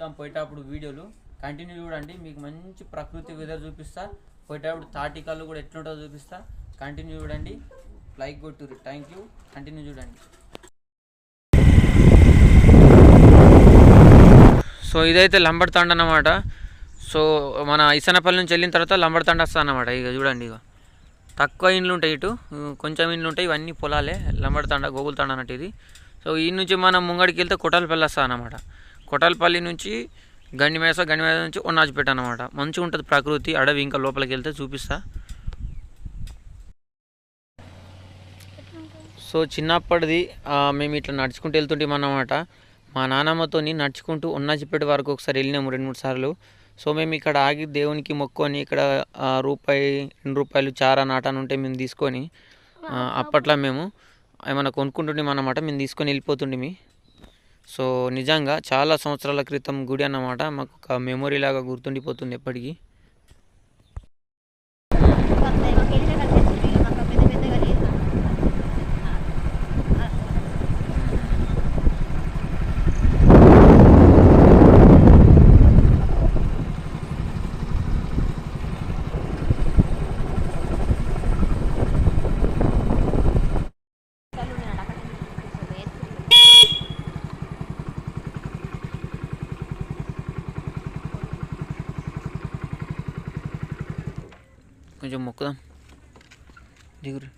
చూద్దాం పోయేటప్పుడు వీడియోలు. కంటిన్యూ చూడండి మీకు మంచి ప్రకృతి వెదర్ చూపిస్తా. పోయేటప్పుడు తాటి కళ్ళు కూడా ఎట్లుంటుందో చూపిస్తా. కంటిన్యూ చూడండి లైక్ కొట్టురు థ్యాంక్ యూ కంటిన్యూ చూడండి. సో ఇదైతే లంబడతాండ అన్నమాట. సో మన ఇసనపల్లి నుంచి వెళ్ళిన తర్వాత లంబడతాండ వస్తా అన్నమాట. ఇక చూడండి ఇక తక్కువ ఇండ్లు ఉంటాయి ఇటు. కొంచెం ఇండ్లు ఉంటాయి ఇవన్నీ పొలాలే. లంబడతాండ గోగులతాండ అన్నట్టు ఇది. సో ఈ నుంచి మనం ముంగడికి వెళ్తే కొటాలపల్లి వస్తా అన్నమాట. కొటాలపల్లి నుంచి గండిమేస గండిమేస నుంచి ఉన్నాజిపేట అన్నమాట. మంచిగా ఉంటుంది ప్రకృతి అడవి ఇంకా లోపలికి వెళ్తే చూపిస్తా. సో చిన్నప్పటిది మేము ఇట్లా నడుచుకుంటూ వెళ్తుంటాం అన్నమాట మా నానమ్మతోని నడుచుకుంటూ ఉన్నాజిపేట వరకు ఒకసారి వెళ్ళినాము రెండు మూడు సార్లు. సో మేము ఇక్కడ ఆగి దేవునికి మొక్కొని ఇక్కడ రూపాయి రెండు రూపాయలు చారా నాటాను ఉంటే మేము తీసుకొని అప్పట్లో మేము ఏమైనా కొనుక్కుంటుండే అన్నమాట మేము తీసుకొని వెళ్ళిపోతుండేమి. సో నిజంగా చాలా సంవత్సరాల క్రితం గుడి అన్నమాట. మాకు ఒక మెమొరీ లాగా గుర్తుండిపోతుంది ఎప్పటికీ. కొంచెం మొక్కుదాం. దిగురు.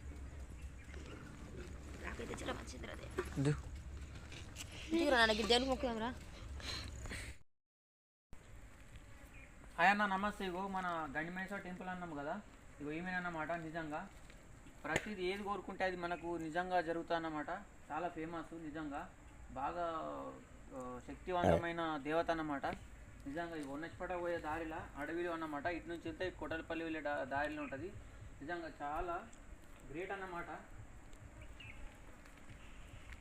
హాయ్ అన్న నమస్తే. ఇగో మన గండిమేశ్వర టెంపుల్ అన్నాం కదా. ఇగో ఏమేనన్నమాట నిజంగా. ప్రతిది ఏది కోరుకుంటే అది మనకు నిజంగా జరుగుతుందన్నమాట చాలా ఫేమస్ నిజంగా. బాగా శక్తివంతమైన దేవత అన్నమాట. నిజంగా ఈ ఉన్నచిపట పోయే దారిలో అడవిలో అన్నమాట. ఇటు నుంచి వెళ్తే కొటలపల్లి వెళ్ళే దారిలో ఉంటుంది. నిజంగా చాలా గ్రేట్ అన్నమాట.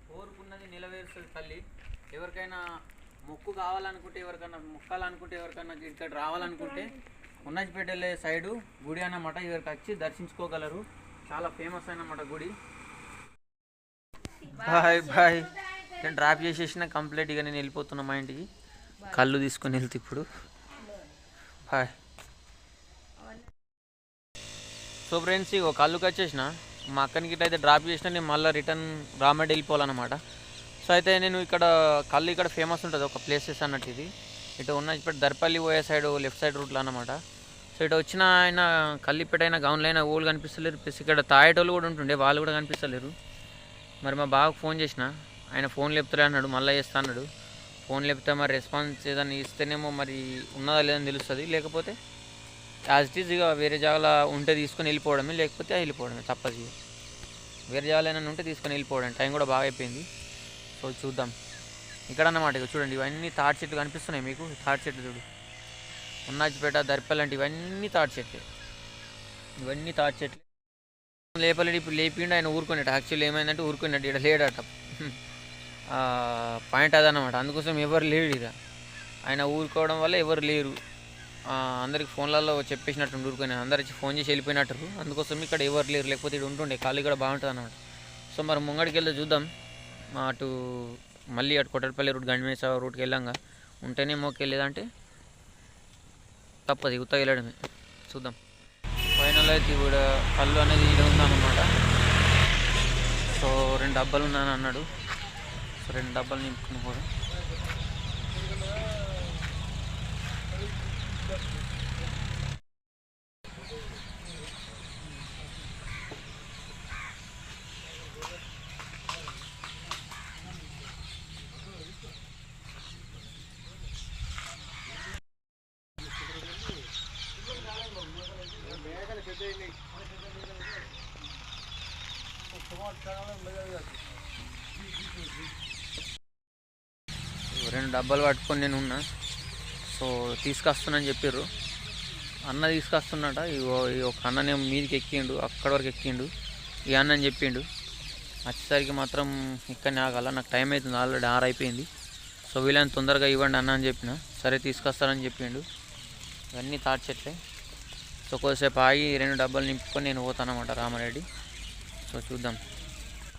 కోరుకున్నది నెరవేరుస్తుంది తల్లి. ఎవరికైనా మొక్కు కావాలనుకుంటే ఎవరికైనా మొక్కాలనుకుంటే ఎవరికైనా ఇక్కడ రావాలనుకుంటే ఉన్నజిపేట వెళ్ళే సైడు గుడి అన్నమాట. ఇవరికి వచ్చి దర్శించుకోగలరు. చాలా ఫేమస్ అన్నమాట గుడి. Bye bye. నేను డ్రాప్ చేసేసిన కంప్లీట్ ఇక నేను వెళ్ళిపోతున్నా మా ఇంటికి. కళ్ళు తీసుకొని వెళ్తే ఇప్పుడు. బాయ్ సో ఫ్రెండ్స్ ఇగో కళ్ళుకి వచ్చేసిన. మా అక్కనికి అయితే డ్రాప్ చేసిన నేను మళ్ళీ రిటర్న్ రామడ్ వెళ్ళిపోవాలన్నమాట సో అయితే నేను ఇక్కడ కళ్ళు ఇక్కడ ఫేమస్ ఉంటుంది ఒక ప్లేసెస్ అన్నట్టు ఇది. ఇటు ఉన్న ఇప్పుడు దర్పల్లి పోయే సైడ్ లెఫ్ట్ సైడ్ రూట్లో అనమాట సో ఇటు వచ్చిన ఆయన కల్లిపేట అయినా గౌన్లు అయినా ఓళ్ళు కనిపిస్తలేరు. ప్లస్ ఇక్కడ తాయేటోళ్ళు కూడా ఉంటుండే వాళ్ళు కూడా కనిపిస్తలేరు. మరి మా బాబుకు ఫోన్ చేసిన. ఆయన ఫోన్ లేపుతలే అన్నాడు మళ్ళీ చేస్తా అన్నాడు. ఫోన్ లేపితే మరి రెస్పాన్స్ ఏదైనా ఇస్తేనేమో మరి ఉన్నదా లేదని తెలుస్తుంది. లేకపోతే యాజ్ ఇట్ ఈజ్ ఇక వేరే జాగాలో ఉంటే తీసుకొని వెళ్ళిపోవడమే లేకపోతే వెళ్ళిపోవడమే తప్పదు వేరే జాగాలో ఏమైనా ఉంటే తీసుకొని వెళ్ళిపోవడం టైం కూడా బాగా అయిపోయింది. సో చూద్దాం. ఇక్కడ అన్నమాట ఇక చూడండి ఇవన్నీ తాటి చెట్లు కనిపిస్తున్నాయి మీకు. తాటి చెట్లు చూడు. ఉన్నాజిపేట దర్పల్ ఇవన్నీ తాటి చెట్లే. ఇవన్నీ తాటి చెట్లు. లేపలేడు ఇప్పుడు లేపిండు ఆయన ఊరుకున్నట్టు యాక్చువల్లీ ఏమైందంటే ఊరుకున్నట్టు ఇక్కడ లేడట. పాయింట్ అదనమాట అందుకోసం ఎవరు లేడు ఇక. ఆయన ఊరుకోవడం వల్ల ఎవరు లేరు. అందరికి ఫోన్లలో చెప్పేసినట్టు ఊరుకొని అందరికి ఫోన్ చేసి వెళ్ళిపోయినట్టు. అందుకోసం ఇక్కడ ఎవరు లేరు. లేకపోతే ఇక్కడ ఉంటుండే. ఖాళీ కూడా బాగుంటుంది అన్నమాట సో మరి ముంగడికి వెళ్తే చూద్దాం. మా అటు మళ్ళీ అటు కొట్టపల్లి రూట్ గండిమేస రూట్కి వెళ్ళాంగా ఉంటేనే మోకెళ్ళేదంటే లేదంటే తప్పదు. ఉత్త వెళ్ళడమే. చూద్దాం. ఫైనల్ అయితే ఇప్పుడు కళ్ళు అనేది ఇక్కడ ఉందన్నమాట. సో రెండు డబ్బాలు ఉన్నాను అన్నాడు. సో రెండు డబ్బాలు నింపుకుని కూడా రెండు డబ్బాలు పట్టుకొని నేను ఉన్నా. సో తీసుకొస్తున్నాను చెప్పారు అన్న తీసుకొస్తున్నట ఇగో ఈ ఒక అన్ననేమో మీదికి ఎక్కిండు అక్కడ వరకు ఎక్కిండు. ఈ అన్నని చెప్పిండు. వచ్చేసరికి మాత్రం ఇక్కడ ఆగాల. నాకు టైం అవుతుంది ఆల్రెడీ ఆరు అయిపోయింది. సో వీళ్ళని తొందరగా ఇవ్వండి అన్న అని చెప్పిన. సరే తీసుకొస్తానని చెప్పిండు. ఇవన్నీ తాటి చెట్లే సో కొద్దిసేపు ఆగి రెండు డబ్బాలు నింపుకొని నేను పోతానమాట రామారెడ్డి. సో చూద్దాం.